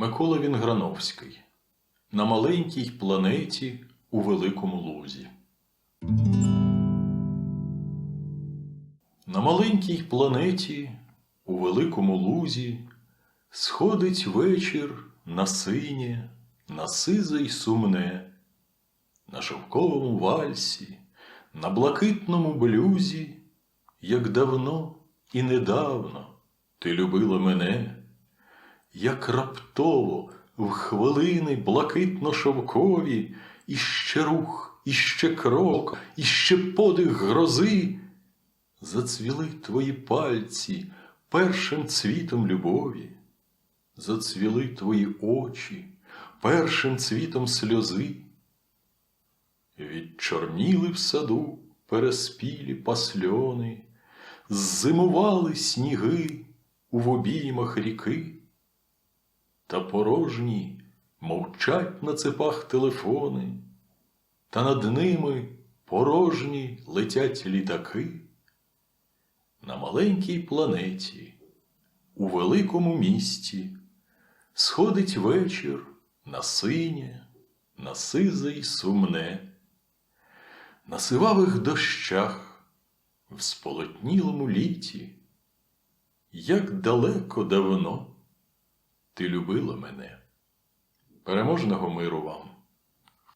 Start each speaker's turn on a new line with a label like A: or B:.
A: Микола Вінграновський На маленькій планеті у великому лузі. На маленькій планеті у великому лузі сходить вечір на синє, на сизе й сумне, на шовковому вальсі, на блакитному блюзі, як давно і недавно ти любила мене, як раптово в хвилини блакитно-шовкові, іще рух, іще крок, іще подих грози, зацвіли твої пальці першим цвітом любові, зацвіли твої очі першим цвітом сльози, відчорніли в саду переспілі пасльони, зимували сніги у обіймах ріки, та порожні мовчать на цепах телефони, та над ними порожні летять літаки. На маленькій планеті, у великому місті, сходить вечір на синє, на сизе й сумне, на сивавих дощах, в сполотнілому літі, як далеко давно ти любила мене. Переможного миру вам!